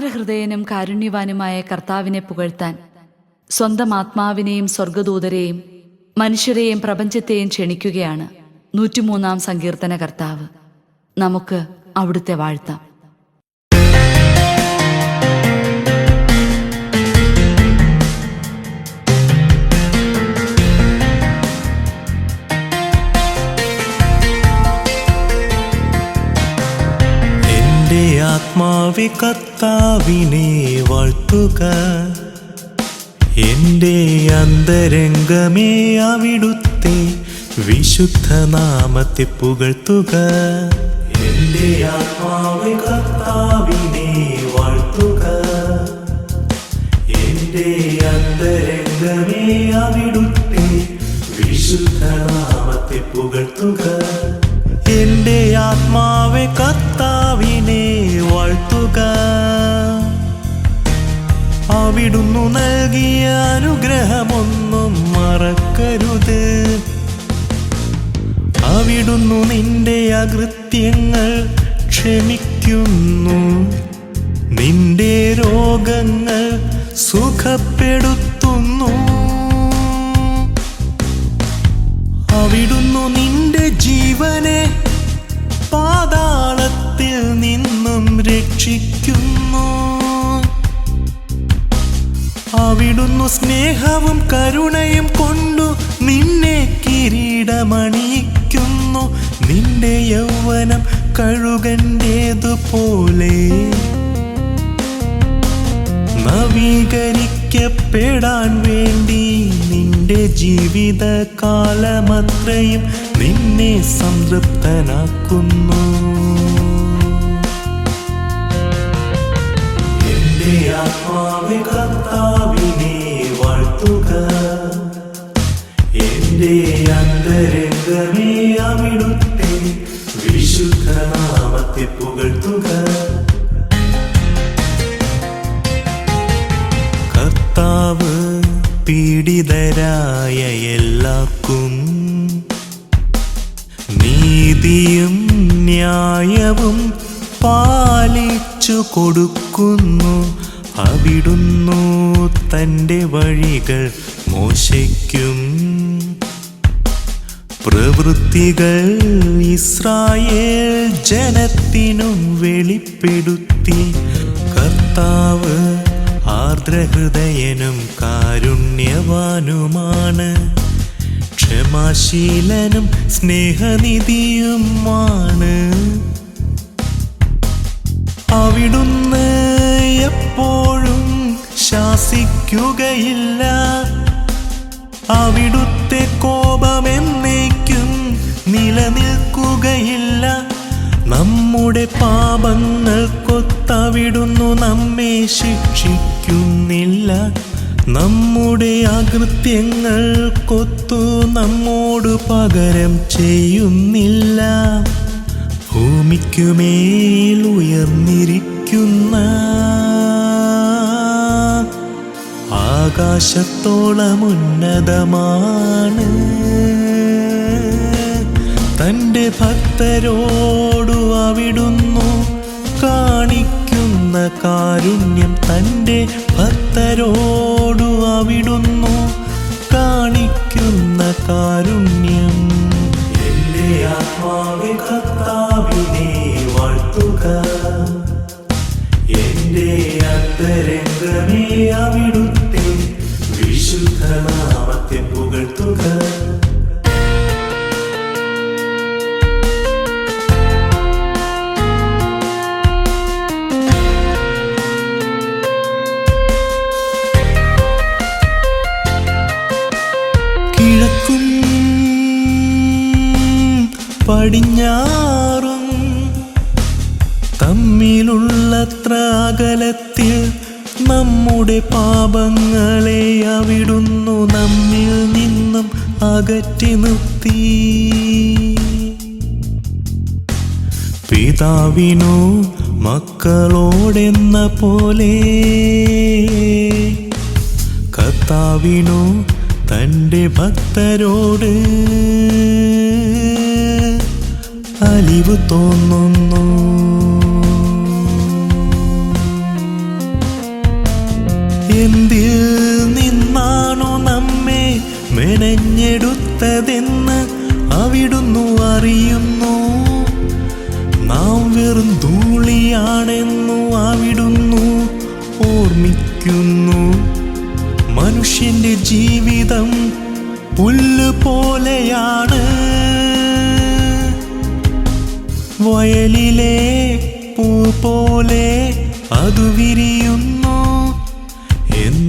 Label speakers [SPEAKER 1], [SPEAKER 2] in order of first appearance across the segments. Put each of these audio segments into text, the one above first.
[SPEAKER 1] ആർദ്രഹൃദയനും കാരുണ്യവാനുമായ കർത്താവിനെ പുകഴ്ത്താൻ സ്വന്തം ആത്മാവിനെയും സ്വർഗദൂതരെയും മനുഷ്യരെയും പ്രപഞ്ചത്തെയും ക്ഷണിക്കുകയാണ് നൂറ്റിമൂന്നാം സങ്കീർത്തന കർത്താവ് നമുക്ക് അവിടുത്തെ വാഴ്ത്താം.
[SPEAKER 2] ആത്മാവെ കർത്താവിനെ വാഴ്ത്തുക. എന്റെ അന്തരംഗമേ അവിടുത്തെ വിശുദ്ധ നാമത്തെ പുകഴ്ത്തുക. എന്റെ ആത്മാവി കർത്താവിനെ വാഴ്ത്തുക. എന്റെ അന്തരംഗമേ അവിടുത്തെ വിശുദ്ധ നാമത്തെ പുകഴ്ത്തുക. എന്റെ ആത്മാവെ കർത്താവിനെ വാഴ്ത്തുക. അവിടുന്നു നൽകിയ അനുഗ്രഹമൊന്നും മറക്കരുത്. അവിടുന്നു നിന്റെ അകൃത്യങ്ങൾ ക്ഷമിക്കുന്നു. നിന്റെ രോഗങ്ങൾ സുഖപ്പെടുത്തുന്നു. അവിടുന്നു നിന്റെ ജീവനെ പാതാളത്തിൽ നിന്നും രക്ഷിക്കുന്നു. അവിടുന്നു സ്നേഹവും കരുണയും കൊണ്ടു നിന്നെ കിരീടമണിയിക്കുന്നു. നിന്റെ യൗവനം കഴുകന്റേതുപോലെ നവീകരിക്കപ്പെടാൻ വേണ്ടി നിന്റെ ജീവിത കാലമത്രയും നിന്നെ സംതൃപ്തനാക്കുന്നു. ആത്മാവെ കർത്താവിനെ വാഴ്ത്തുക. എന്റെ അന്തരംഗമേ അവിടുത്തെ വിശുദ്ധ നാമത്തെ പുകഴ്ത്തുക. കർത്താവ് പീഡിതരായ എല്ലാക്കും നീതിയും ന്യായവും പാലിച്ചു കൊടുക്കുന്നു. അവിടുന്നു തന്റെ വഴികൾ മോശയ്ക്കും. പ്രവൃത്തികൾ ഇസ്രായേൽ ജനത്തിനും വെളിപ്പെടുത്തി. കർത്താവ് ആർദ്രഹൃദയനും കാരുണ്യവാനുമാണ്. ക്ഷമാശീലനും സ്നേഹനിധിയുമാണ്. അവിടുന്ന് എപ്പോഴും ശാസിക്കുകയില്ല. അവിടുത്തെ കോപമെന്നേക്കും നിലനിൽക്കുകയില്ല. നമ്മുടെ പാപങ്ങൾക്കൊത്തവിടുന്നു നമ്മെ ശിക്ഷിക്കുന്നില്ല. നമ്മുടെ അകൃത്യങ്ങൾക്കൊത്തു നമ്മോട് പകരം ചെയ്യുന്നില്ല. ഭൂമിക്കുമേൽ ഉയർന്നിരിക്കുന്ന ആകാശത്തോളം ഉന്നതമാണ്. തന്റെ ഭക്തരോടു അവിടുന്നു കാണിക്കുന്ന കാരുണ്യം തന്റെ ഭക്തരോടു അവിടുന്നു കാണിക്കുന്ന കാരുണ്യം. എന്റെ ആത്മാവെ കർത്താവിനെ വാഴ്ത്തുക. എന്റെ അന്തരംഗമേ അവിടുത്തെ വിശുദ്ധ നാമത്തെ പുകഴ്ത്തുക. തമ്മിലുള്ളത്ര അകലത്തിൽ നമ്മുടെ പാപങ്ങളെ അവിടുന്നു നമ്മിൽ നിന്നും അകറ്റി നിർത്തി. പിതാവിനോ മക്കളോടെന്ന പോലെ കർത്താവിനോ തന്റെ ഭക്തരോട് അലിവ് തോന്നുന്നു. മെനഞ്ഞെടുത്തതെന്ന് അവിടുന്നു അറിയുന്നു. നാം വെറും ധൂളിയാണെന്നു അവിടുന്നു ഓർമ്മിക്കുന്നു. മനുഷ്യന്റെ ജീവിതം പുല്ല് പോലെയാണ്. വയലിലെ പൂ പോലെ അതു വിരിയുന്നു.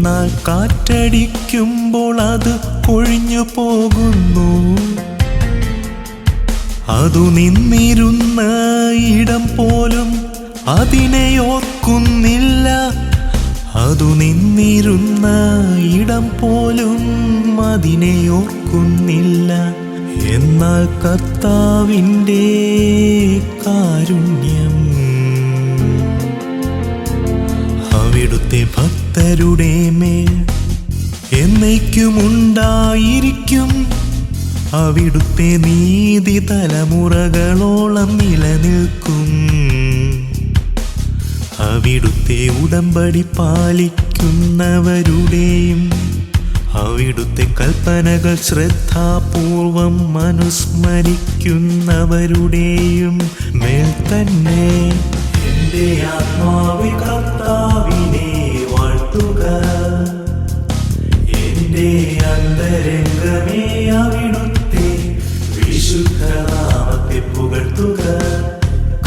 [SPEAKER 2] എന്നാൽ കാറ്റടിക്കുമ്പോൾ അത് കൊഴിഞ്ഞു പോകുന്നു. അതു നിന്നിരുന്ന ഇടം പോലും അതിനെ ഓർക്കുന്നില്ല. അതു നിന്നിരുന്ന ഇടം പോലും അതിനെ ഓർക്കുന്നില്ല. എന്നാൽ കർത്താവിന്റെ കാരുണ്യം അവിടുത്തെ ഭക്തരുടെ മേൽ എന്നേക്കുമുണ്ടായിരിക്കും. അവിടുത്തെ നീതി തലമുറകളോളം നിലനിൽക്കും. അവിടുത്തെ ഉടമ്പടി പാലിക്കുന്നവരുടെയും അവിടുത്തെ കൽപ്പനകൾ ശ്രദ്ധാപൂർവം മനുസ്മരിക്കുന്നവരുടെയും മേൽ തന്നെ. എന്റെ ആത്മാവി കർത്താവിനെ എന്റെ അന്തരംഗമേ അവിടുത്തെ വിശുദ്ധനാമത്തെ പുകഴ്ത്തുക.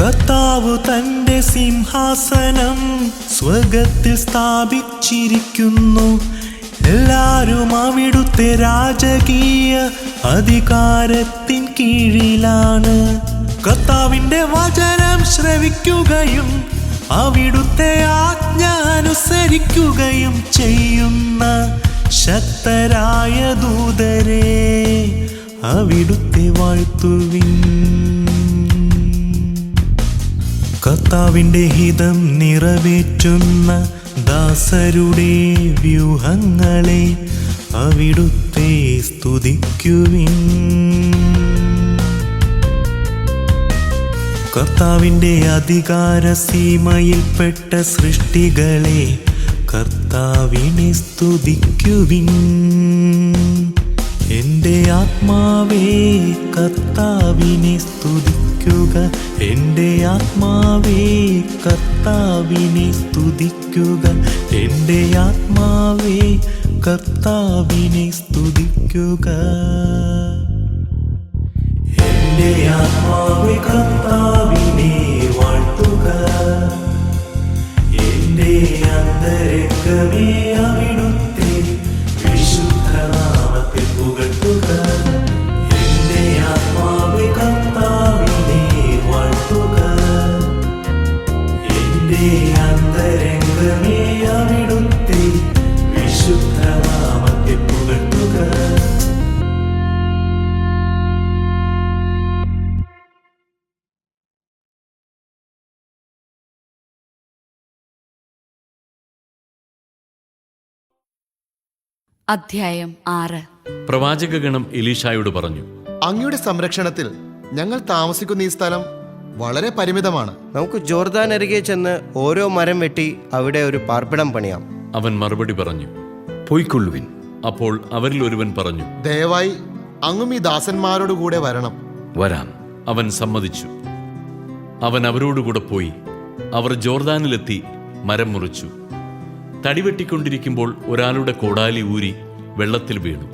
[SPEAKER 2] കർത്താവ് തന്റെ സിംഹാസനം സ്വർഗത്തിൽ സ്ഥാപിച്ചിരിക്കുന്നു. എല്ലാരും അവിടുത്തെ രാജകീയ അധികാരത്തിൻ കീഴിലാണ്. കർത്താവിന്റെ വചനം ശ്രവിക്കുകയും അവിടുത്തെ ആജ്ഞ അനുസരിക്കുകയും ചെയ്യുന്ന ശക്തരായ ദൂതരെ അവിടുത്തെ വാഴ്ത്തുവിൻ. കർത്താവിന്റെ ഹിതം നിറവേറ്റുന്ന ദാസരുടെ വ്യൂഹങ്ങളെ അവിടുത്തെ സ്തുതിക്കുവിൻ. കർത്താവിന്റെ അധികാര സീമയിൽപ്പെട്ട സൃഷ്ടികളെ കർത്താവിനെ സ്തുതിക്കുവിൻ. എന്റെ ആത്മാവേ കർത്താവിനെ സ്തുതിക്കുക. എന്റെ ആത്മാവേ കർത്താവിനെ സ്തുതിക്കുക. എന്റെ ആത്മാവേ കർത്താവിനെ സ്തുതിക്കുക. എന്റെ ആത്മാവെ കർത്താവിനെ വാഴ്ത്തുക. എന്റെ അന്തരംഗമേ അവിടുത്തെ വിശുദ്ധനാമത്തെ പുകഴ്ത്തുക.
[SPEAKER 1] അധ്യായം ആറ്.
[SPEAKER 3] പ്രവാചക ഗണം എലീഷായോട് പറഞ്ഞു
[SPEAKER 4] അങ്ങയുടെ സംരക്ഷണത്തിൽ ഞങ്ങൾ താമസിക്കുന്ന ഈ സ്ഥലം വളരെ പരിമിതമാണ്.
[SPEAKER 5] നമുക്ക് ജോർദാൻ അരികെ ചെന്ന് ഓരോ മരം വെട്ടി അവിടെ ഒരു പാർപ്പിടം പണിയാം.
[SPEAKER 3] അവൻ മറുപടി പറഞ്ഞു
[SPEAKER 6] പൊയ്ക്കൊള്ളുവിൻ.
[SPEAKER 3] അപ്പോൾ അവരിൽ ഒരുവൻ പറഞ്ഞു
[SPEAKER 4] ദയവായി അങ്ങും ഈ ദാസന്മാരോട് കൂടെ വരണം.
[SPEAKER 6] വരാം.
[SPEAKER 3] അവൻ സമ്മതിച്ചു. അവൻ അവരോടുകൂടെ പോയി അവർ ജോർദാനിലെത്തി മരം മുറിച്ചു. തടിവെട്ടിക്കൊണ്ടിരിക്കുമ്പോൾ ഒരാളുടെ കോടാലി ഊരി വെള്ളത്തിൽ വീണു.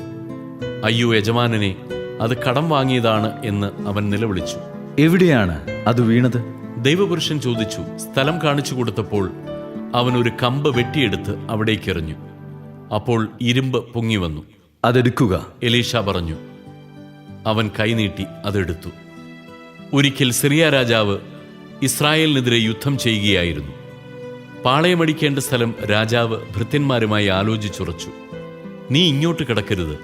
[SPEAKER 3] അയ്യോ യജമാനനെ അത് കടം വാങ്ങിയതാണ് എന്ന് അവൻ നിലവിളിച്ചു.
[SPEAKER 6] എവിടെയാണ് അത് വീണത്?
[SPEAKER 3] ദൈവപുരുഷൻ ചോദിച്ചു സ്ഥലം കാണിച്ചു കൊടുത്തപ്പോൾ അവൻ ഒരു കമ്പ് വെട്ടിയെടുത്ത് അവിടേക്ക് എറിഞ്ഞു അപ്പോൾ ഇരുമ്പ് പൊങ്ങി വന്നു.
[SPEAKER 6] അതെടുക്കുക.
[SPEAKER 3] എലീഷ പറഞ്ഞു അവൻ കൈനീട്ടി അതെടുത്തു. ഒരിക്കൽ സിറിയ രാജാവ് ഇസ്രായേലിനെതിരെ യുദ്ധം ചെയ്യുകയായിരുന്നു. പാളയമടിക്കേണ്ട സ്ഥലം രാജാവ് ഭൃത്യന്മാരുമായി ആലോചിച്ചുറച്ചു. നീ ഇങ്ങോട്ട് കിടക്കരുത്.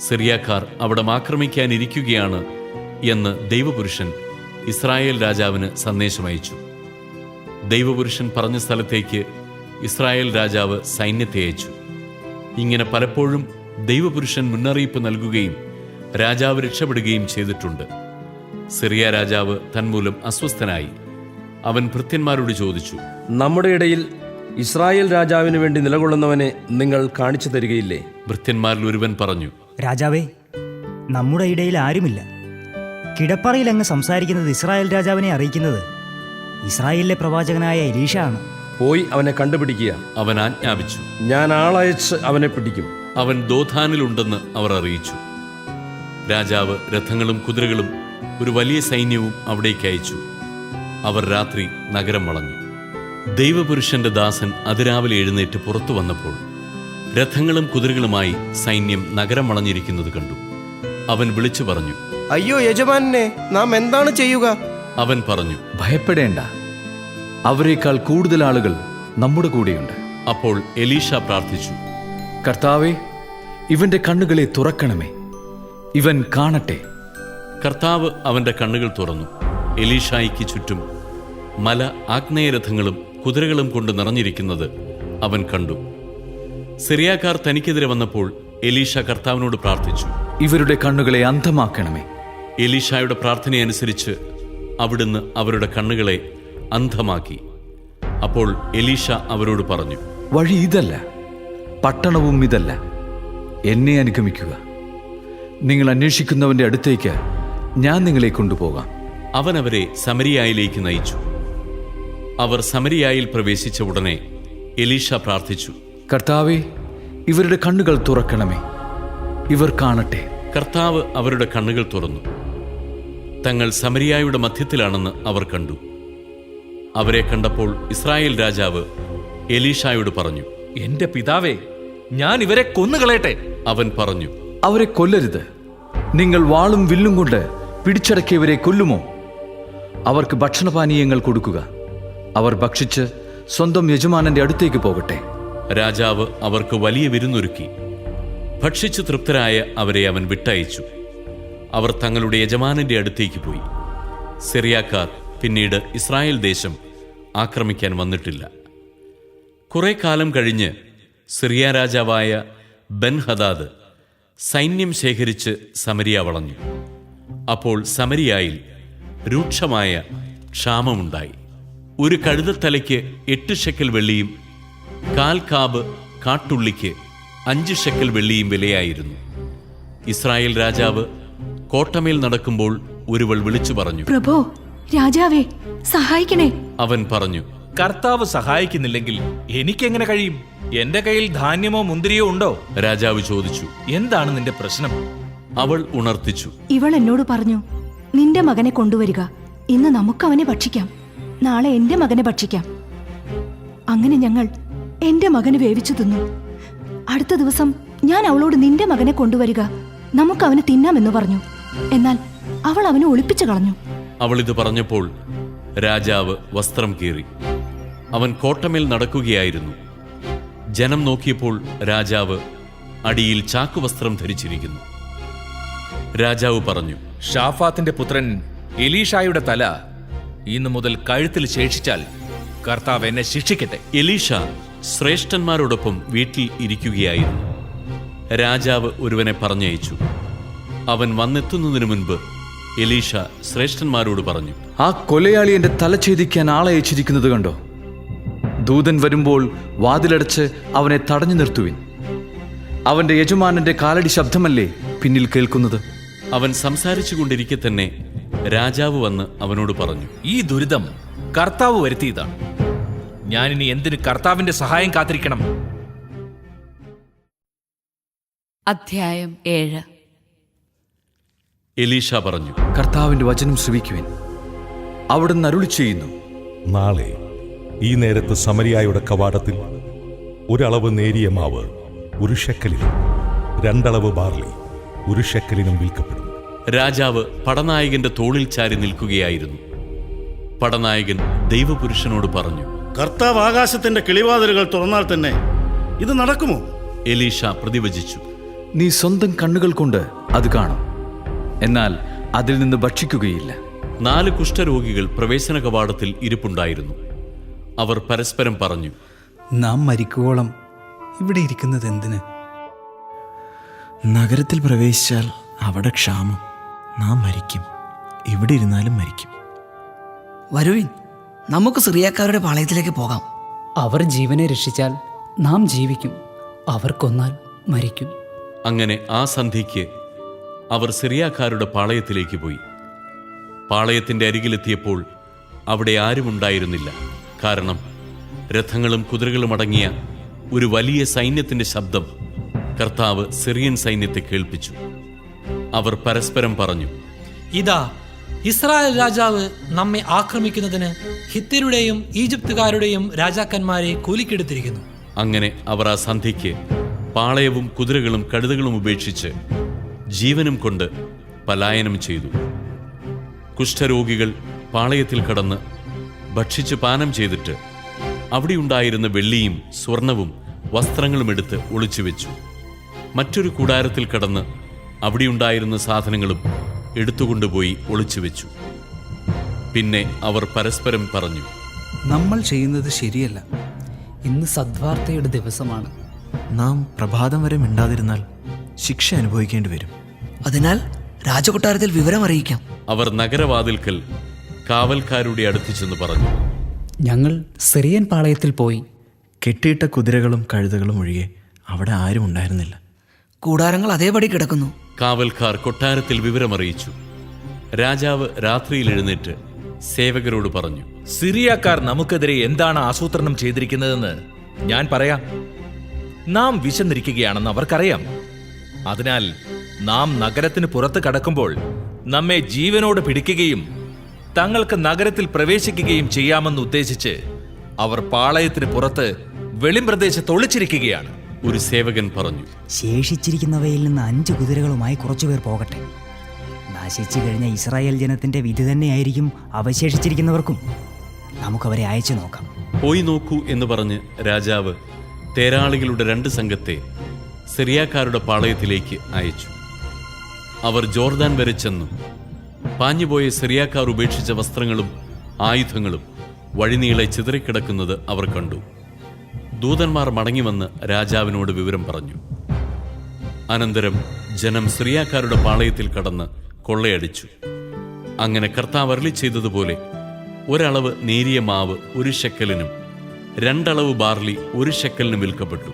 [SPEAKER 3] സിറിയാക്കാർ അവിടെ ആക്രമിക്കാനിരിക്കുകയാണ് എന്ന് ദൈവപുരുഷൻ ഇസ്രായേൽ രാജാവിന് സന്ദേശമയച്ചു. ദൈവപുരുഷൻ പറഞ്ഞ സ്ഥലത്തേക്ക് ഇസ്രായേൽ രാജാവ് സൈന്യത്തെ അയച്ചു. ഇങ്ങനെ പലപ്പോഴും ദൈവപുരുഷൻ മുന്നറിയിപ്പ് നൽകുകയും രാജാവ് രക്ഷപ്പെടുകയും ചെയ്തിട്ടുണ്ട്. സിറിയ രാജാവ് തന്മൂലം അസ്വസ്ഥനായി. അവൻ ഭൃത്യന്മാരോട് ചോദിച്ചു
[SPEAKER 7] നമ്മുടെ ഇടയിൽ ഇസ്രായേൽ രാജാവിന് വേണ്ടി നിലകൊള്ളുന്നവനെ നിങ്ങൾ കാണിച്ചു തരികയില്ലേ?
[SPEAKER 3] ഭൃത്യന്മാരിൽ ഒരുവൻ പറഞ്ഞു
[SPEAKER 8] രാജാവേ നമ്മുടെ ഇടയിൽ ആരുമില്ല. കിടപ്പറയിൽ അങ്ങ് സംസാരിക്കുന്നത് ഇസ്രായേൽ രാജാവിനെ അറിയിക്കുന്നത് ഇസ്രായേലിലെ പ്രവാചകനായ എലീഷ ആണ്.
[SPEAKER 7] പോയി അവനെ കണ്ടുപിടിക്കുക.
[SPEAKER 3] അവൻ ആജ്ഞാപിച്ചു
[SPEAKER 7] ഞാൻ ആളയച്ച് അവനെ പിടിക്കും.
[SPEAKER 3] അവൻ ദോധാനിലുണ്ടെന്ന് അവർ അറിയിച്ചു. രാജാവ് രഥങ്ങളും കുതിരകളും ഒരു വലിയ സൈന്യവും അവിടേക്ക് അയച്ചു. അവർ രാത്രി നഗരം വളഞ്ഞു. ദൈവപുരുഷന്റെ ദാസൻ അതിരാവിലെ എഴുന്നേറ്റ് പുറത്തു വന്നപ്പോൾ രഥങ്ങളും കുതിരകളുമായി സൈന്യം നഗരം വളഞ്ഞിരിക്കുന്നത് കണ്ടു. അവൻ വിളിച്ചു പറഞ്ഞു
[SPEAKER 5] അയ്യോ യജമാനെ നാം എന്താണ് ചെയ്യുക?
[SPEAKER 3] അവൻ പറഞ്ഞു
[SPEAKER 6] ഭയപ്പെടേണ്ട. അവരെക്കാൾ കൂടുതൽ ആളുകൾ നമ്മുടെ കൂടെയുണ്ട്.
[SPEAKER 3] അപ്പോൾ എലീഷ പ്രാർത്ഥിച്ചു
[SPEAKER 6] കർത്താവെ ഇവന്റെ കണ്ണുകളെ തുറക്കണമേ. ഇവൻ കാണട്ടെ.
[SPEAKER 3] കർത്താവ് അവന്റെ കണ്ണുകൾ തുറന്നു. എലീഷായിക്ക് ചുറ്റും മല ആഗ്നേയരഥങ്ങളും കുതിരകളും കൊണ്ട് നിറഞ്ഞിരിക്കുന്നത് അവൻ കണ്ടു. സിറിയാക്കാർ തനിക്കെതിരെ വന്നപ്പോൾ എലീഷ കർത്താവിനോട് പ്രാർത്ഥിച്ചു.
[SPEAKER 6] ഇവരുടെ കണ്ണുകളെ അന്ധമാക്കണമേ.
[SPEAKER 3] എലീഷായുടെ പ്രാർത്ഥനയനുസരിച്ച് അവിടുന്ന് അവരുടെ കണ്ണുകളെ അന്ധമാക്കി. അപ്പോൾ എലീഷ അവരോട് പറഞ്ഞു
[SPEAKER 6] വഴി ഇതല്ല. പട്ടണവും ഇതല്ല. എന്നെ അനുഗമിക്കുക. നിങ്ങൾ അന്വേഷിക്കുന്നവന്റെ അടുത്തേക്ക് ഞാൻ നിങ്ങളെ കൊണ്ടുപോകാം.
[SPEAKER 3] അവൻ അവരെ സമരിയായിലേക്ക് നയിച്ചു. അവർ സമരിയായിൽ പ്രവേശിച്ച ഉടനെ എലീഷ പ്രാർത്ഥിച്ചു.
[SPEAKER 6] കർത്താവെ ഇവരുടെ കണ്ണുകൾ തുറക്കണമേ. ഇവർ കാണട്ടെ.
[SPEAKER 3] കർത്താവ് അവരുടെ കണ്ണുകൾ തുറന്നു. തങ്ങൾ സമരിയായുടെ മധ്യത്തിലാണെന്ന് അവർ കണ്ടു. അവരെ കണ്ടപ്പോൾ ഇസ്രായേൽ രാജാവ് എലീഷായോട് പറഞ്ഞു
[SPEAKER 9] എന്റെ പിതാവേ ഞാൻ ഇവരെ കൊന്നുകളയട്ടെ.
[SPEAKER 3] അവൻ പറഞ്ഞു
[SPEAKER 6] അവരെ കൊല്ലരുത്. നിങ്ങൾ വാളും വില്ലും കൊണ്ട് പിടിച്ചടക്കിയവരെ കൊല്ലുമോ? അവർക്ക് ഭക്ഷണപാനീയങ്ങൾ കൊടുക്കുക. അവർ ഭക്ഷിച്ച് സ്വന്തം യജമാനന്റെ അടുത്തേക്ക് പോകട്ടെ.
[SPEAKER 3] രാജാവ് അവർക്ക് വലിയ വിരുന്നൊരുക്കി. ഭക്ഷിച്ച് തൃപ്തരായ അവരെ അവൻ വിട്ടയച്ചു. അവർ തങ്ങളുടെ യജമാനന്റെ അടുത്തേക്ക് പോയി. സിറിയാക്കാർ പിന്നീട് ഇസ്രായേൽ ദേശം ആക്രമിക്കാൻ വന്നിട്ടില്ല. കുറെ കാലം കഴിഞ്ഞ് സിറിയ രാജാവായ ബൻഹദാദ് സൈന്യം ശേഖരിച്ച് സമരിയ വളഞ്ഞു. അപ്പോൾ സമരിയായിൽ രൂക്ഷമായ ക്ഷാമമുണ്ടായി. ഒരു കഴുതത്തലയ്ക്ക് എട്ട് ഷെക്കൽ വെള്ളിയും കാൽ കാബ് കാട്ടുള്ളിക്ക് അഞ്ച് ഷെക്കൽ വെള്ളിയും വിലയായിരുന്നു. ഇസ്രായേൽ രാജാവ് കോട്ടമേൽ നടക്കുമ്പോൾ ഒരുവൾ വിളിച്ചു പറഞ്ഞു
[SPEAKER 10] പ്രഭോ രാജാവേ സഹായിക്കണേ.
[SPEAKER 3] അവൻ പറഞ്ഞു
[SPEAKER 9] കർത്താവ് സഹായിക്കുന്നില്ലെങ്കിൽ എനിക്കെങ്ങനെ കഴിയും? എന്റെ കയ്യിൽ ധാന്യമോ മുന്തിരിയോ ഉണ്ടോ?
[SPEAKER 3] രാജാവ് ചോദിച്ചു
[SPEAKER 9] എന്താണ് നിന്റെ പ്രശ്നം?
[SPEAKER 3] അവൾ ഉണർത്തിച്ചു
[SPEAKER 10] ഇവൾ എന്നോട് പറഞ്ഞു നിന്റെ മകനെ കൊണ്ടുവരിക ഇന്ന് നമുക്ക് അവനെ ഭക്ഷിക്കാം. നാളെ എന്റെ മകനെ ഭക്ഷിക്കാം. അങ്ങനെ ഞങ്ങൾ എന്റെ മകന് വേവിച്ചു തിന്നു. അടുത്ത ദിവസം ഞാൻ അവളോട് നിന്റെ മകനെ കൊണ്ടുവരിക നമുക്ക് അവന് തിന്നാമെന്ന് പറഞ്ഞു. എന്നാൽ അവൾ അവനെ ഒളിപ്പിച്ചു കളഞ്ഞു.
[SPEAKER 3] അവൾ ഇത് പറഞ്ഞപ്പോൾ രാജാവ് വസ്ത്രം കീറി. അവൻ കോട്ടമേൽ നടക്കുകയായിരുന്നു. ജനം നോക്കിയപ്പോൾ രാജാവ് അടിയിൽ ചാക്കുവസ്ത്രം ധരിച്ചിരിക്കുന്നു. രാജാവ് പറഞ്ഞു
[SPEAKER 9] ഷാഫാത്തിന്റെ പുത്രൻ എലീഷായുടെ തല ഇന്നു മുതൽ കഴുത്തിൽ ശേഷിച്ചാൽ കർത്താവ് എന്നെ ശിക്ഷിക്കട്ടെ.
[SPEAKER 3] എലീഷ ശ്രേഷ്ഠന്മാരോടൊപ്പം വീട്ടിൽ ഇരിക്കുകയായിരുന്നു. രാജാവ് ഒരുവനെ പറഞ്ഞയച്ചു. അവൻ വന്നെത്തുന്നതിന് മുൻപ് എലീഷ ശ്രേഷ്ഠന്മാരോട് പറഞ്ഞു
[SPEAKER 6] ആ കൊലയാളി എന്റെ തല ഛേദിക്കാൻ ആളയച്ചിരിക്കുന്നത് അയച്ചിരിക്കുന്നത് കണ്ടോ? ദൂതൻ വരുമ്പോൾ വാതിലടച്ച് അവനെ തടഞ്ഞു നിർത്തുവിൻ. അവന്റെ യജമാനന്റെ കാലടി ശബ്ദമല്ലേ പിന്നിൽ കേൾക്കുന്നത്?
[SPEAKER 3] അവൻ സംസാരിച്ചു കൊണ്ടിരിക്കെ തന്നെ രാജാവ് വന്ന് അവനോട് പറഞ്ഞു
[SPEAKER 9] ഈ ദുരിതം കർത്താവ് വരുത്തിയതാണ്. ഞാനിനി എന്തിന് കർത്താവിന്റെ സഹായം കാത്തിരിക്കണം?
[SPEAKER 1] അധ്യായം ഏഴ്.
[SPEAKER 3] എലീഷ പറഞ്ഞു
[SPEAKER 6] കർത്താവിന്റെ വചനം ശ്രവിക്കുവിൻ. അവിടുന്ന് അരുളി ചെയ്യുന്നു.
[SPEAKER 11] നാളെ ഈ നേരത്ത് സമരിയായുടെ കവാടത്തിൽ ഒരളവ് നേരിയ മാവ് ഒരു ഷെക്കലിലും രണ്ടളവ് ബാർലി ഒരു ഷെക്കലിനും വിൽക്കപ്പെടും.
[SPEAKER 3] രാജാവ് പടനായകന്റെ തോളിൽ ചാരി നിൽക്കുകയായിരുന്നു. പടനായകൻ ദൈവപുരുഷനോട് പറഞ്ഞു
[SPEAKER 12] കർത്താവ് ആകാശത്തിന്റെ കിളിവാതിലുകൾ തുറന്നാൽ തന്നെ ഇത് നടക്കുമോ?
[SPEAKER 3] എലീഷ പ്രതിവചിച്ചു
[SPEAKER 6] നീ സ്വന്തം കണ്ണുകൾ കൊണ്ട് അത് കാണും. എന്നാൽ അതിൽ നിന്ന് ഭക്ഷിക്കുകയില്ല.
[SPEAKER 3] നാല് കുഷ്ഠരോഗികൾ പ്രവേശന കവാടത്തിൽ ഇരിപ്പുണ്ടായിരുന്നു. അവർ പരസ്പരം പറഞ്ഞു
[SPEAKER 13] നാം മരിക്കുവോളം ഇവിടെ ഇരിക്കുന്നത് എന്തിന്? നഗരത്തിൽ പ്രവേശിച്ചാൽ അവിടെ ക്ഷാമം. നാം മരിക്കും. എവിടെ ഇരുന്നാലും മരിക്കും.
[SPEAKER 14] വരുവിൻ നമുക്ക് സിറിയാക്കാരുടെ പാളയത്തിലേക്ക് പോകാം.
[SPEAKER 15] അവർ ജീവനെ രക്ഷിച്ചാൽ നാം ജീവിക്കും. അവർക്കൊന്നാൽ മരിക്കും.
[SPEAKER 3] അങ്ങനെ ആ സന്ധ്യയ്ക്ക് അവർ സിറിയാക്കാരുടെ പാളയത്തിലേക്ക് പോയി. പാളയത്തിന്റെ അരികിലെത്തിയപ്പോൾ അവിടെ ആരുമുണ്ടായിരുന്നില്ല. കാരണം രഥങ്ങളും കുതിരകളും അടങ്ങിയ ഒരു വലിയ സൈന്യത്തിന്റെ ശബ്ദം കർത്താവ് സിറിയൻ സൈന്യത്തെ കേൾപ്പിച്ചു. അവർ പരസ്പരം പറഞ്ഞു
[SPEAKER 15] ഇതാ ഇസ്രായേൽ രാജാവ് നമ്മെ ആക്രമിക്കുന്നതിന് ഹിത്യരുടെയും ഈജിപ്തുകാരുടെയും രാജാക്കന്മാരെ കൂലിക്കെടുത്തിരിക്കുന്നു.
[SPEAKER 3] അങ്ങനെ അവർ ആ സന്ധിക്ക് പാളയവും കുതിരകളും കഴുതകളും ഉപേക്ഷിച്ച് ജീവനും കൊണ്ട് പലായനം ചെയ്തു. കുഷ്ഠരോഗികൾ പാളയത്തിൽ കടന്ന് ഭക്ഷിച്ച് പാനം ചെയ്തിട്ട് അവിടെയുണ്ടായിരുന്ന വെള്ളിയും സ്വർണവും വസ്ത്രങ്ങളും എടുത്ത് ഒളിച്ചു വെച്ചു മറ്റൊരു കൂടാരത്തിൽ കടന്ന് അവിടെയുണ്ടായിരുന്ന സാധനങ്ങളും എടുത്തുകൊണ്ടുപോയി ഒളിച്ചു വെച്ചു. പിന്നെ അവർ പരസ്പരം പറഞ്ഞു
[SPEAKER 14] നമ്മൾ ചെയ്യുന്നത് ശരിയല്ല.
[SPEAKER 15] ഇന്ന് സദ്വാർത്തയുടെ ദിവസമാണ്.
[SPEAKER 13] നാം പ്രഭാതം വരെ മിണ്ടാതിരുന്നാൽ ശിക്ഷ അനുഭവിക്കേണ്ടി വരും.
[SPEAKER 14] അതിനാൽ രാജകൊട്ടാരത്തിൽ വിവരം അറിയിക്കാം.
[SPEAKER 3] അവർ നഗരവാതിൽക്കൽ കാവൽക്കാരുടെ അടുത്ത് ചെന്ന് പറഞ്ഞു
[SPEAKER 15] ഞങ്ങൾ സിറിയൻ പാളയത്തിൽ പോയി.
[SPEAKER 13] കെട്ടിയിട്ട കുതിരകളും കഴുതകളും ഒഴികെ അവിടെ ആരും ഉണ്ടായിരുന്നില്ല.
[SPEAKER 14] കൂടാരങ്ങൾ അതേപടി കിടക്കുന്നു.
[SPEAKER 3] കാവൽക്കാർ കൊട്ടാരത്തിൽ വിവരമറിയിച്ചു. രാജാവ് രാത്രിയിൽ എഴുന്നേറ്റ് സേവകരോട് പറഞ്ഞു
[SPEAKER 9] സിറിയക്കാർ നമുക്കെതിരെ എന്താണ് ആസൂത്രണം ചെയ്തിരിക്കുന്നതെന്ന് ഞാൻ പറയാം. നാം വിശന്നിരിക്കുകയാണെന്ന് അവർക്കറിയാം. അതിനാൽ നാം നഗരത്തിന് പുറത്ത് കടക്കുമ്പോൾ നമ്മെ ജീവനോട് പിടിക്കുകയും തങ്ങൾക്ക് നഗരത്തിൽ പ്രവേശിക്കുകയും ചെയ്യാമെന്ന് ഉദ്ദേശിച്ച് അവർ പാളയത്തിന് പുറത്ത് വെളിമ്പ്രദേശത്ത് ഒളിച്ചിരിക്കുകയാണ്.
[SPEAKER 3] ഒരു സേവകൻ പറഞ്ഞു.
[SPEAKER 8] ശേഷിച്ചിരിക്കുന്നവയിൽ നിന്ന് അഞ്ച് കുതിരകളുമായി കുറച്ചുപേർ പോകട്ടെ. നശിച്ചു കഴിഞ്ഞ ഇസ്രായേൽ ജനത്തിന്റെ വിധി തന്നെയായിരിക്കും അവശേഷിച്ചിരിക്കുന്നവർക്കും. നമുക്കവരെ അയച്ചു നോക്കാം.
[SPEAKER 3] പോയി നോക്കൂ എന്ന് പറഞ്ഞ് രാജാവ് തേരാളികളുടെ രണ്ട് സംഘത്തെ സിറിയാക്കാരുടെ പാളയത്തിലേക്ക് അയച്ചു. അവർ ജോർദാൻ വരെ ചെന്നു. പാഞ്ഞുപോയ സിറിയാക്കാർ ഉപേക്ഷിച്ച വസ്ത്രങ്ങളും ആയുധങ്ങളും വഴിനീളെ ചിതറിക്കിടക്കുന്നത് അവർ കണ്ടു. ദൂതന്മാർ മടങ്ങിവന്ന് രാജാവിനോട് വിവരം പറഞ്ഞു. അനന്തരം ജനം സിറിയാക്കാരുടെ പാളയത്തിൽ കടന്ന് കൊള്ളയടിച്ചു. അങ്ങനെ കർത്താവ് അരളി ചെയ്തതുപോലെ ഒരളവ് നേരിയ മാവ് ഒരു ശക്കലിനും രണ്ടളവ് ബാർലി ഒരു ശക്കലിനും വിൽക്കപ്പെട്ടു.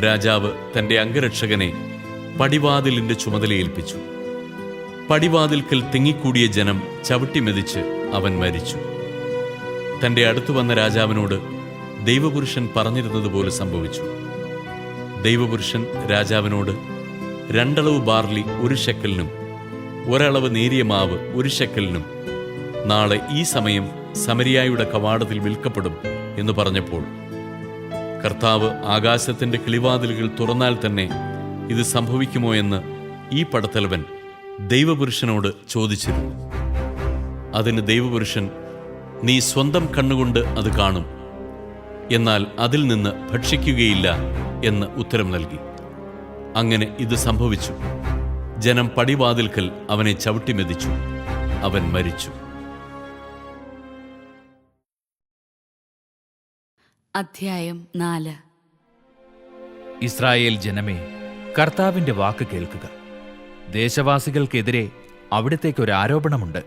[SPEAKER 3] രാജാവ് തന്റെ അംഗരക്ഷകനെ പടിവാതിലിന്റെ ചുമതലയേൽപ്പിച്ചു പടിവാതിൽക്കൽ തിങ്ങിക്കൂടിയ ജനം ചവിട്ടിമെതിച്ച് അവൻ മരിച്ചു. തന്റെ അടുത്തു വന്ന രാജാവിനോട് ദൈവപുരുഷൻ പറഞ്ഞിരുന്നതുപോലെ സംഭവിച്ചു. ദൈവപുരുഷൻ രാജാവിനോട് രണ്ടളവ് ബാർലി ഒരു ഷെക്കലിനും ഒരളവ് നേരിയ മാവ് ഒരു ഷെക്കലിനും നാളെ ഈ സമയം സമരിയായുടെ കവാടത്തിൽ വിൽക്കപ്പെടും എന്ന് പറഞ്ഞപ്പോൾ കർത്താവ് ആകാശത്തിന്റെ കിളിവാതിലുകൾ തുറന്നാൽ തന്നെ ഇത് സംഭവിക്കുമോ എന്ന് ഈ പടത്തലവൻ ദൈവപുരുഷനോട് ചോദിച്ചിരുന്നു. അതിന് ദൈവപുരുഷൻ നീ സ്വന്തം കണ്ണുകൊണ്ട് അത് കാണും. എന്നാൽ അതിൽ നിന്ന് ഭക്ഷിക്കുകയില്ല എന്ന് ഉത്തരം നൽകി. അങ്ങനെ ഇത് സംഭവിച്ചു. ജനം പടിവാതിൽക്കൽ അവനെ ചവിട്ടിമെതിച്ചു അവൻ മരിച്ചു.
[SPEAKER 1] അധ്യായം നാല്.
[SPEAKER 9] ഇസ്രായേൽ ജനമേ കർത്താവിന്റെ വാക്ക് കേൾക്കുക. ദേശവാസികൾക്കെതിരെ അവിടത്തേക്കൊരു ആരോപണമുണ്ട്.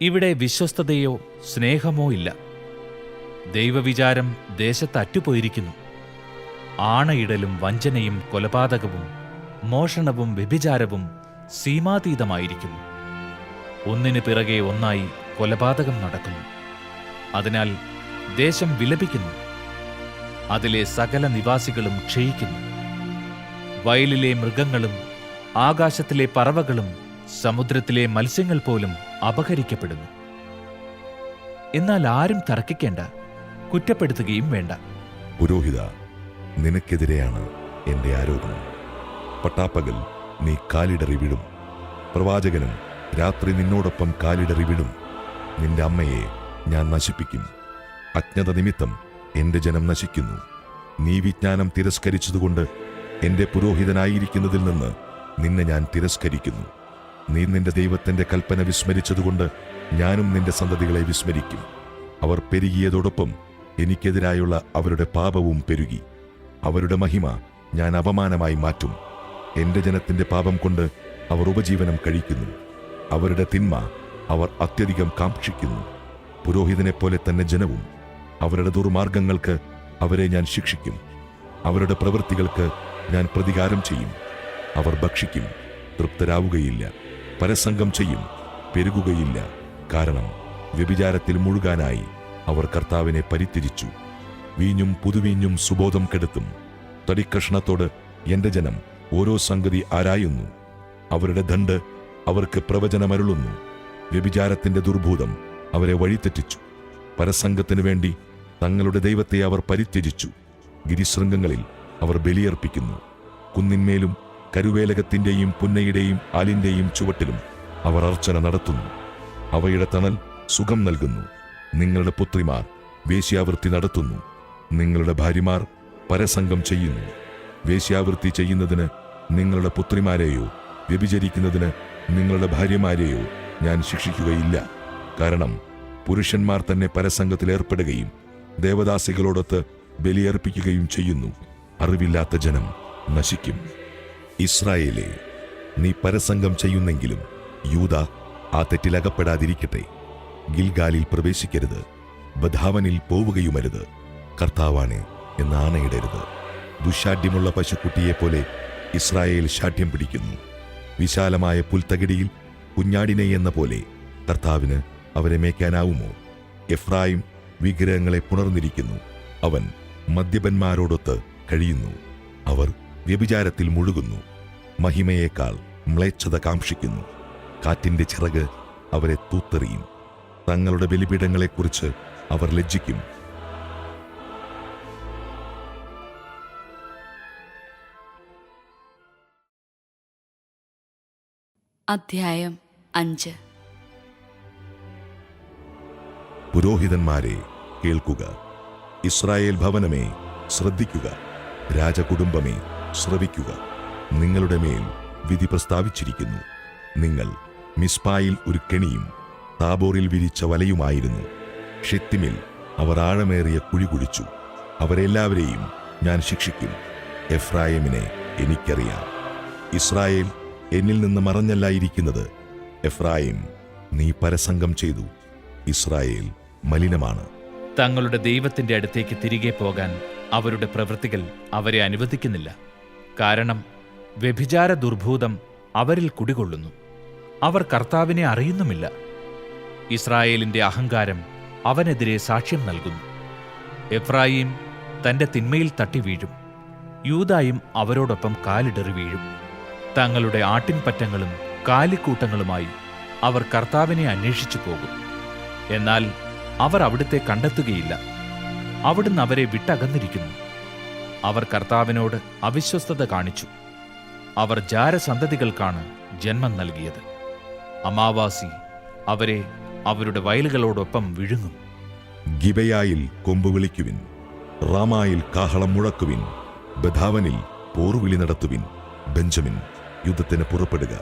[SPEAKER 9] ഇവിടെ വിശ്വസ്തതയോ സ്നേഹമോ ഇല്ല. ദൈവവിചാരം ദേശത്ത് അറ്റുപോയിരിക്കുന്നു ആണയിടലും വഞ്ചനയും കൊലപാതകവും മോഷണവും വ്യഭിചാരവും സീമാതീതമായിരിക്കുന്നു. ഒന്നിനു പിറകെ ഒന്നായി കൊലപാതകം നടക്കുന്നു. അതിനാൽ ദേശം വിലപിക്കുന്നു. അതിലെ സകല നിവാസികളും ക്ഷയിക്കുന്നു. വയലിലെ മൃഗങ്ങളും ആകാശത്തിലെ പറവകളും സമുദ്രത്തിലെ മത്സ്യങ്ങൾ പോലും അപഹരിക്കപ്പെടുന്നു. എന്നാൽ ആരും തർക്കിക്കേണ്ട കുറ്റപ്പെടുത്തുകയും വേണ്ട.
[SPEAKER 11] പുരോഹിത നിനക്കെതിരെയാണ് എന്റെ ആരോപണം. പട്ടാപ്പകൽ നീ കാലിടറി വിടും. പ്രവാചകനും രാത്രി നിന്നോടൊപ്പം കാലിടറി വിടും. നിന്റെ അമ്മയെ ഞാൻ നശിപ്പിക്കും. അജ്ഞത നിമിത്തം എന്റെ ജനം നശിക്കുന്നു. നീ വിജ്ഞാനം തിരസ്കരിച്ചതുകൊണ്ട് എന്റെ പുരോഹിതനായിരിക്കുന്നതിൽ നിന്ന് നിന്നെ ഞാൻ തിരസ്കരിക്കുന്നു. നീ നിന്റെ ദൈവത്തിന്റെ കൽപ്പന വിസ്മരിച്ചതുകൊണ്ട് ഞാനും നിന്റെ സന്തതികളെ വിസ്മരിക്കും. അവർ പെരുകിയതോടൊപ്പം എനിക്കെതിരായുള്ള അവരുടെ പാപവും പെരുകി. അവരുടെ മഹിമ ഞാൻ അപമാനമായി മാറ്റും. എന്റെ ജനത്തിന്റെ പാപം കൊണ്ട് അവർ ഉപജീവനം കഴിക്കുന്നു. അവരുടെ തിന്മ അവർ അത്യധികം കാക്ഷിക്കുന്നു. പുരോഹിതനെപ്പോലെ തന്നെ ജനവും അവരുടെ ദുർമാർഗങ്ങൾക്ക് അവരെ ഞാൻ ശിക്ഷിക്കും. അവരുടെ പ്രവൃത്തികൾക്ക് ഞാൻ പ്രതികാരം ചെയ്യും. അവർ ഭക്ഷിക്കും തൃപ്തരാവുകയില്ല പരസംഗം ചെയ്യും പെരുകുകയില്ല. കാരണം വ്യഭിചാരത്തിൽ മുഴുകാനായി. അവർ കർത്താവിനെ പരിത്തിരിച്ചു വീഞ്ഞും പുതുവീഞ്ഞും സുബോധം കെടുത്തും. തടിക്കഷ്ണത്തോട് എന്റെ ജനം ഓരോ സംഗതി ആരായുന്നു. അവരുടെ ദണ്ട് അവർക്ക് പ്രവചനമരുളുന്നു. വ്യഭിചാരത്തിന്റെ ദുർഭൂതം അവരെ വഴിതെറ്റിച്ചു. പരസംഗത്തിനു വേണ്ടി തങ്ങളുടെ ദൈവത്തെ അവർ പരിത്യജിച്ചു. ഗിരിശൃംഗങ്ങളിൽ അവർ ബലിയർപ്പിക്കുന്നു. കുന്നിന്മേലും കരുവേലകത്തിന്റെയും പുന്നയുടെയും ആലിന്റെയും ചുവട്ടിലും അവർ അർച്ചന നടത്തുന്നു. അവയുടെ തണൽ സുഖം നൽകുന്നു. നിങ്ങളുടെ പുത്രിമാർ വേശ്യാവൃത്തി നടത്തുന്നു. നിങ്ങളുടെ ഭാര്യമാർ പരസംഗം ചെയ്യുന്നു. വേശ്യാവൃത്തി ചെയ്യുന്നതിന് നിങ്ങളുടെ പുത്രിമാരെയോ വ്യഭിചരിക്കുന്നതിന് നിങ്ങളുടെ ഭാര്യമാരെയോ ഞാൻ ശിക്ഷിക്കുകയില്ല. കാരണം പുരുഷന്മാർ തന്നെ പരസംഗത്തിൽ ഏർപ്പെടുകയും ദേവദാസികളോടൊത്ത് ബലിയർപ്പിക്കുകയും ചെയ്യുന്നു. അറിവില്ലാത്ത ജനം നശിക്കും. ഇസ്രായേലെ നീ പരസംഗം ചെയ്യുന്നെങ്കിലും യൂത ആ തെറ്റിലകപ്പെടാതിരിക്കട്ടെ ഗിൽഗാലിൽ പ്രവേശിക്കരുത്. ബധാവനിൽ പോവുകയുമരുത്. കർത്താവാണ് എന്ന് ആണയിടരുത്. ദുശാഠ്യമുള്ള പശുക്കുട്ടിയെപ്പോലെ ഇസ്രായേൽ ശാഠ്യം പിടിക്കുന്നു. വിശാലമായ പുൽത്തകിടിയിൽ കുഞ്ഞാടിനെ എന്ന പോലെ കർത്താവിന് അവരെ മേയ്ക്കാനാവുമോ? എഫ്രായിം വിഗ്രഹങ്ങളെ പുണർന്നിരിക്കുന്നു. അവൻ മദ്യപന്മാരോടൊത്ത് കഴിയുന്നു. അവർ വ്യഭിചാരത്തിൽ മുഴുകുന്നു. മഹിമയേക്കാൾ മ്ലേച്ഛത കാക്ഷിക്കുന്നു. കാറ്റിന്റെ ചിറക് അവരെ തൂത്തെറിയും. തങ്ങളുടെ ബലിപീഠങ്ങളെക്കുറിച്ച് അവർ ലജ്ജിക്കും.
[SPEAKER 1] അധ്യായം അഞ്ച്.
[SPEAKER 11] പുരോഹിതന്മാരെ കേൾക്കുക. ഇസ്രായേൽ ഭവനമേ ശ്രദ്ധിക്കുക. രാജകുടുംബമേ ശ്രവിക്കുക. നിങ്ങളുടെ മേൽ വിധി പ്രസ്താവിച്ചിരിക്കുന്നു. നിങ്ങൾ മിസ്പായിൽ ഒരു കെണിയും താബോറിൽ വിരിച്ച വലയുമായിരുന്നു. ഷിത്തിമിൽ അവർ ആഴമേറിയ കുഴി കുഴിച്ചു അവരെല്ലാവരെയും ഞാൻ ശിക്ഷിക്കും. എഫ്രായിമിനെ എനിക്കറിയാം. ഇസ്രായേൽ എന്നിൽ നിന്ന് മറഞ്ഞല്ല ഇരിക്കുന്നത്. എഫ്രായിം നീ പരസംഗം ചെയ്തു. ഇസ്രായേൽ മലിനമാണ്.
[SPEAKER 9] തങ്ങളുടെ ദൈവത്തിന്റെ അടുത്തേക്ക് തിരികെ പോകാൻ അവരുടെ പ്രവൃത്തികൾ അവരെ അനുവദിക്കുന്നില്ല. കാരണം വ്യഭിചാര ദുർഭൂതം അവരിൽ കുടികൊള്ളുന്നു. അവർ കർത്താവിനെ അറിയുന്നുമില്ല. ഇസ്രായേലിന്റെ അഹങ്കാരം അവനെതിരെ സാക്ഷ്യം നൽകുന്നു. എഫ്രായിം തന്റെ തിന്മയിൽ തട്ടി വീഴും. യൂതായും അവരോടൊപ്പം കാലിടറി വീഴും. തങ്ങളുടെ ആട്ടിൻപറ്റങ്ങളും കാലിക്കൂട്ടങ്ങളുമായി അവർ കർത്താവിനെ അന്വേഷിച്ചു പോകും. എന്നാൽ അവർ അവിടുത്തെ കണ്ടെത്തുകയില്ല. അവിടുന്ന് അവരെ വിട്ടകന്നിരിക്കുന്നു. അവർ കർത്താവിനോട് അവിശ്വസ്തത കാണിച്ചു. അവർ ജാരസന്തതികൾക്കാണ് ജന്മം നൽകിയത്. അമാവാസി അവരെ അവരുടെ വയലുകളോടൊപ്പം വിഴുങ്ങും.
[SPEAKER 11] ഗിബയായിൽ കൊമ്പ് വിളിക്കുവിൻ റാമായിൽ കാഹളം മുഴക്കുവിൻ ബധാവനിൽ പോർവിളി നടത്തുവിൻ ബെഞ്ചമിൻ യുദ്ധത്തിന് പുറപ്പെടുക.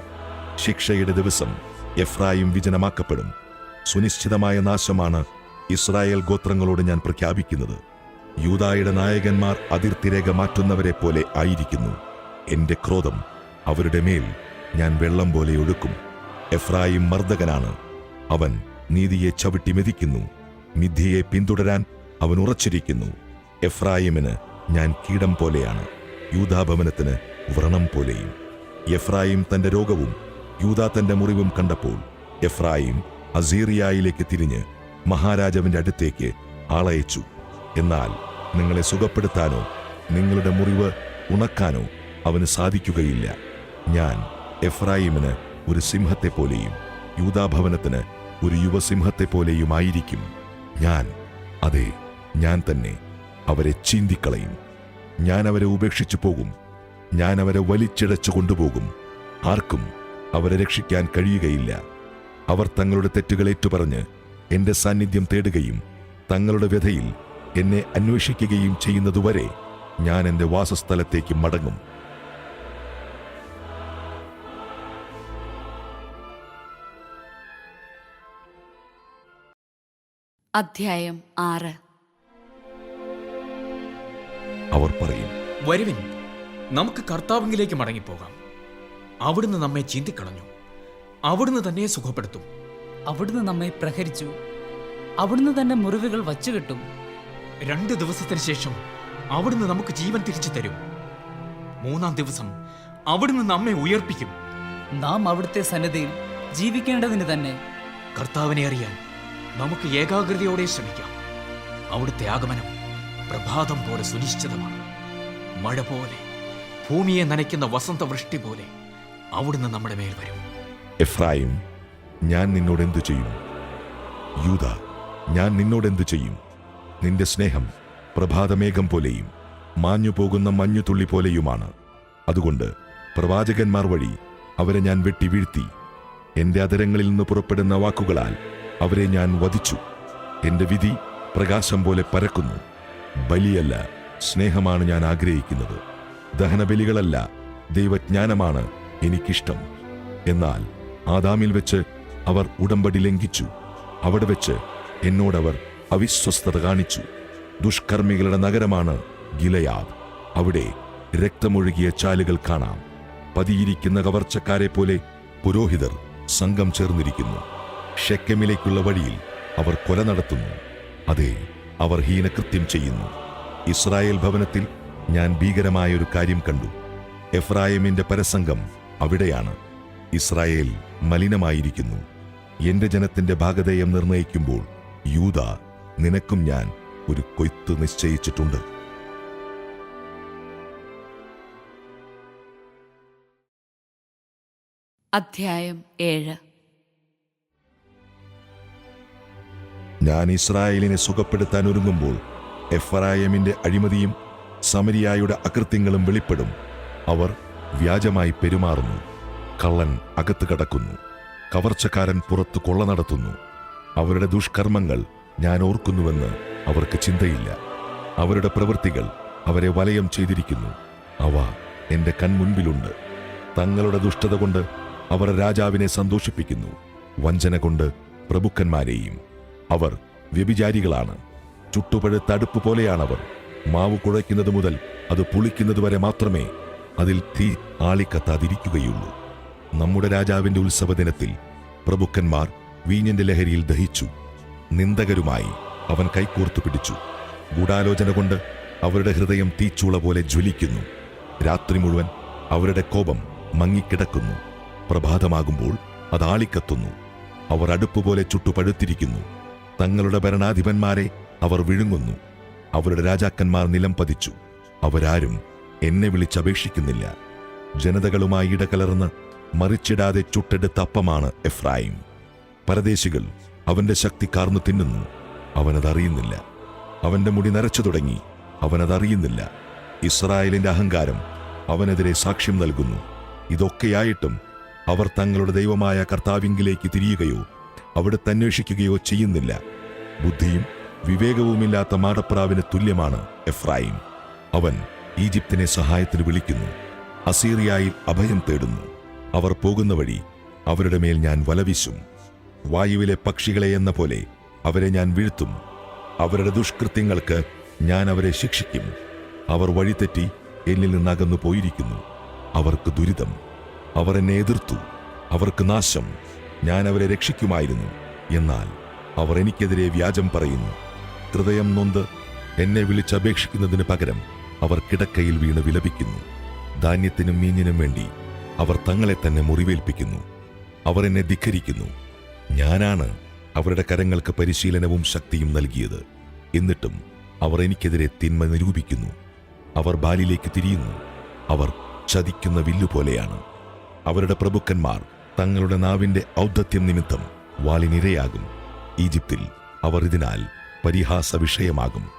[SPEAKER 11] ശിക്ഷയുടെ ദിവസം എഫ്രായും വിജനമാക്കപ്പെടും. സുനിശ്ചിതമായ നാശമാണ് ഇസ്രായേൽ ഗോത്രങ്ങളോട് ഞാൻ പ്രഖ്യാപിക്കുന്നത്. യൂതായുടെ നായകന്മാർ അതിർത്തിരേഖ മാറ്റുന്നവരെ പോലെ ആയിരിക്കുന്നു. എന്റെ ക്രോധം അവരുടെ മേൽ ഞാൻ വെള്ളം പോലെ ഒഴുക്കും. എഫ്രായിം മർദ്ദകനാണ്. അവൻ നീതിയെ ചവിട്ടി മെതിക്കുന്നു. മിഥ്യയെ പിന്തുടരാൻ അവൻ ഉറച്ചിരിക്കുന്നു. എഫ്രായിമിന് ഞാൻ കീടം പോലെയാണ്. യൂതാഭവനത്തിന് വ്രണം പോലെയും. എഫ്രായിം തന്റെ രോഗവും യൂതാ തന്റെ മുറിവും കണ്ടപ്പോൾ എഫ്രായിം അസീറിയയിലേക്ക് തിരിഞ്ഞ് മഹാരാജാവിന്റെ അടുത്തേക്ക് ആളയച്ചു. എന്നാൽ നിങ്ങളെ സുഖപ്പെടുത്താനോ നിങ്ങളുടെ മുറിവ് ഉണക്കാനോ അവന് സാധിക്കുകയില്ല. ഞാൻ എഫ്രായിമിന് ഒരു സിംഹത്തെപ്പോലെയും യൂതാഭവനത്തിന് ഒരു യുവസിംഹത്തെ യുവസിംഹത്തെപ്പോലെയുമായിരിക്കും. ഞാൻ അതെ ഞാൻ തന്നെ അവരെ ചീന്തിക്കളയും. ഞാൻ അവരെ ഉപേക്ഷിച്ചു പോകും. ഞാൻ അവരെ വലിച്ചിടച്ചു കൊണ്ടുപോകും. ആർക്കും അവരെ രക്ഷിക്കാൻ കഴിയുകയില്ല. അവർ തങ്ങളുടെ തെറ്റുകൾ ഏറ്റുപറഞ്ഞ് എന്റെ സാന്നിധ്യം തേടുകയും തങ്ങളുടെ വ്യഥയിൽ എന്നെ അന്വേഷിക്കുകയും ചെയ്യുന്നതുവരെ ഞാൻ എന്റെ വാസസ്ഥലത്തേക്ക് മടങ്ങും.
[SPEAKER 1] അധ്യായം ആറ്.
[SPEAKER 11] അവർ പറയും
[SPEAKER 13] വരുവിൻ നമുക്ക് കർത്താവിങ്കിലേക്ക് മടങ്ങിപ്പോകാം. അവിടുന്ന് നമ്മെ ചിന്തിക്കളഞ്ഞു. അവിടുന്ന് തന്നെ സുഖപ്പെടുത്തും.
[SPEAKER 15] അവിടുന്ന് നമ്മെ പ്രഹരിച്ചു. അവിടുന്ന് തന്നെ മുറിവുകൾ വച്ചുകെട്ടും.
[SPEAKER 13] രണ്ട് ദിവസത്തിന് ശേഷം അവിടുന്ന് നമുക്ക് ജീവൻ തിരിച്ചു തരും. മൂന്നാം ദിവസം അവിടുന്ന് നമ്മെ ഉയർപ്പിക്കും.
[SPEAKER 15] നാം അവിടുത്തെ സന്നദ്ധയിൽ ജീവിക്കേണ്ടതിന് തന്നെ.
[SPEAKER 13] കർത്താവിനെ അറിയാൻ നമുക്ക് ഏകാഗ്രതയോടെ ശ്രമിക്കാം. അവിടുത്തെ ആഗമനം പ്രഭാതം പോലെ സുനിശ്ചിതമാണ്. മഴ പോലെ ഭൂമിയെ നനയ്ക്കുന്ന വസന്തവൃഷ്ടി പോലെ അവിടുന്ന് നമ്മുടെ മേൽ വരും.
[SPEAKER 11] എഫ്രായിം ഞാൻ നിന്നോട് എന്തു ചെയ്യും? യൂത ഞാൻ നിന്നോട് എന്തു ചെയ്യും? നിന്റെ സ്നേഹം പ്രഭാതമേഘം പോലെയും മാഞ്ഞു പോകുന്ന മഞ്ഞുതുള്ളി പോലെയുമാണ്. അതുകൊണ്ട് പ്രവാചകന്മാർ വഴി അവരെ ഞാൻ വെട്ടി വീഴ്ത്തി എന്റെ അതരങ്ങളിൽ നിന്ന് പുറപ്പെടുന്ന വാക്കുകളാൽ അവരെ ഞാൻ വധിച്ചു. എന്റെ വിധി പ്രകാശം പോലെ പരക്കുന്നു. ബലിയല്ല സ്നേഹമാണ് ഞാൻ ആഗ്രഹിക്കുന്നത്. ദഹനബലികളല്ല ദൈവജ്ഞാനമാണ് എനിക്കിഷ്ടം. എന്നാൽ ആദാമിൽ വെച്ച് അവർ ഉടമ്പടി ലംഘിച്ചു. അവിടെ വെച്ച് എന്നോടവർ അവിശ്വസ്തത കാണിച്ചു. ദുഷ്കർമ്മികളുടെ നഗരമാണ് ഗിലയാദ്. അവിടെ രക്തമൊഴുകിയ ചാലുകൾ കാണാം. പതിയിരിക്കുന്ന കവർച്ചക്കാരെ പോലെ പുരോഹിതർ സംഘം ചേർന്നിരിക്കുന്നു. ഷെക്കമിലേക്കുള്ള വഴിയിൽ അവർ കൊല നടത്തുന്നു. അതെ അവർ ഹീനകൃത്യം ചെയ്യുന്നു. ഇസ്രായേൽ ഭവനത്തിൽ ഞാൻ ഭീകരമായ ഒരു കാര്യം കണ്ടു. എഫ്രായിമിന്റെ പരസംഗം അവിടെയാണ്. ഇസ്രായേൽ മലിനമായിരിക്കുന്നു. എന്റെ ജനത്തിന്റെ ഭാഗധേയം നിർണയിക്കുമ്പോൾ യൂത നിനക്കും ഞാൻ ഒരു കൊയ്ത്ത് നിശ്ചയിച്ചിട്ടുണ്ട്.
[SPEAKER 1] അധ്യായം ഏഴ്.
[SPEAKER 11] ഞാൻ ഇസ്രായേലിനെ സുഖപ്പെടുത്താൻ ഒരുങ്ങുമ്പോൾ എഫ്രായമിന്റെ അഴിമതിയും സമരിയായുടെ അകൃത്യങ്ങളും വെളിപ്പെടും. അവർ വ്യാജമായി പെരുമാറുന്നു. കള്ളൻ അകത്ത് കടക്കുന്നു. കവർച്ചക്കാരൻ പുറത്ത് കൊള്ള നടത്തുന്നു. അവരുടെ ദുഷ്കർമ്മങ്ങൾ ഞാൻ ഓർക്കുന്നുവെന്ന് അവർക്ക് ചിന്തയില്ല. അവരുടെ പ്രവൃത്തികൾ അവരെ വലയം ചെയ്തിരിക്കുന്നു. അവ എന്റെ കൺമുൻപിലുണ്ട്. തങ്ങളുടെ ദുഷ്ടത കൊണ്ട് അവർ രാജാവിനെ സന്തോഷിപ്പിക്കുന്നു. വഞ്ചന കൊണ്ട് പ്രഭുക്കന്മാരെയും അവർ വ്യഭിചാരികളാണ്. ചുട്ടുപഴുത്ത അടുപ്പ് പോലെയാണവർ. മാവ് കുഴയ്ക്കുന്നത് മുതൽ അത് പുളിക്കുന്നതുവരെ മാത്രമേ അതിൽ തീ ആളിക്കത്താതിരിക്കുകയുള്ളൂ. നമ്മുടെ രാജാവിന്റെ ഉത്സവദിനത്തിൽ പ്രഭുക്കന്മാർ വീഞ്ഞന്റെ ലഹരിയിൽ ദഹിച്ചു. നിന്ദകരുമായി അവൻ കൈകോർത്തു പിടിച്ചു. ഗൂഢാലോചന കൊണ്ട് അവരുടെ ഹൃദയം തീച്ചൂള പോലെ ജ്വലിക്കുന്നു. രാത്രി മുഴുവൻ അവരുടെ കോപം മങ്ങിക്കിടക്കുന്നു. പ്രഭാതമാകുമ്പോൾ അതാളിക്കത്തുന്നു അവർ അടുപ്പുപോലെ ചുട്ടുപഴുത്തിരിക്കുന്നു. തങ്ങളുടെ ഭരണാധിപന്മാരെ അവർ വിഴുങ്ങുന്നു. അവരുടെ രാജാക്കന്മാർ നിലം പതിച്ചു. അവരാരും എന്നെ വിളിച്ചപേക്ഷിക്കുന്നില്ല. ജനതകളുമായി ഇടകലർന്ന് മറിച്ചിടാതെ ചുട്ടെടുത്ത അപ്പമാണ് എഫ്രായിം. പരദേശികൾ അവന്റെ ശക്തി കാർന്നു തിന്നുന്നു. അവനതറിയുന്നില്ല. അവന്റെ മുടി നരച്ചു തുടങ്ങി. അവനതറിയുന്നില്ല. ഇസ്രായേലിന്റെ അഹങ്കാരം അവനെതിരെ സാക്ഷ്യം നൽകുന്നു. ഇതൊക്കെയായിട്ടും അവർ തങ്ങളുടെ ദൈവമായ കർത്താവിങ്കിലേക്ക് തിരിയുകയോ അവിടുത്തെ അന്വേഷിക്കുകയോ ചെയ്യുന്നില്ല. ബുദ്ധിയും വിവേകവുമില്ലാത്ത മാടപ്രാവിന് തുല്യമാണ് എഫ്രായിം. അവൻ ഈജിപ്തിനെ സഹായത്തിന് വിളിക്കുന്നു. അസീറിയായിൽ അഭയം തേടുന്നു. അവർ പോകുന്ന വഴി അവരുടെ മേൽ ഞാൻ വലവിശും. വായുവിലെ പക്ഷികളെ എന്ന പോലെ അവരെ ഞാൻ വീഴ്ത്തും. അവരുടെ ദുഷ്കൃത്യങ്ങൾക്ക് ഞാൻ അവരെ ശിക്ഷിക്കും. അവർ വഴിതെറ്റി എന്നിൽ നിന്നകന്നു പോയിരിക്കുന്നു അവർക്ക് ദുരിതം. അവർ എന്നെ എതിർത്തു. അവർക്ക് നാശം. ഞാൻ അവരെ രക്ഷിക്കുമായിരുന്നു. എന്നാൽ അവർ എനിക്കെതിരെ വ്യാജം പറയുന്നു. ഹൃദയം നൊന്ത് എന്നെ വിളിച്ചപേക്ഷിക്കുന്നതിന് പകരം അവർ കിടക്കയിൽ വീണ് വിലപിക്കുന്നു. ധാന്യത്തിനും മീഞ്ഞിനും വേണ്ടി അവർ തങ്ങളെ തന്നെ മുറിവേൽപ്പിക്കുന്നു. അവർ എന്നെ ധിക്കരിക്കുന്നു ഞാനാണ് അവരുടെ കരങ്ങൾക്ക് പരിശീലനവും ശക്തിയും നൽകിയത്. എന്നിട്ടും അവർ എനിക്കെതിരെ തിന്മ നിരൂപിക്കുന്നു. അവർ ബാലിലേക്ക് തിരിയുന്നു. അവർ ചതിക്കുന്ന വില്ലുപോലെയാണ്. അവരുടെ പ്രഭുക്കന്മാർ തങ്ങളുടെ നാവിന്റെ ഔദ്ധത്യം നിമിത്തം വാളിനിരയാകും. ഈജിപ്തിൽ അവർ ഇതിനാൽ പരിഹാസ വിഷയമാകും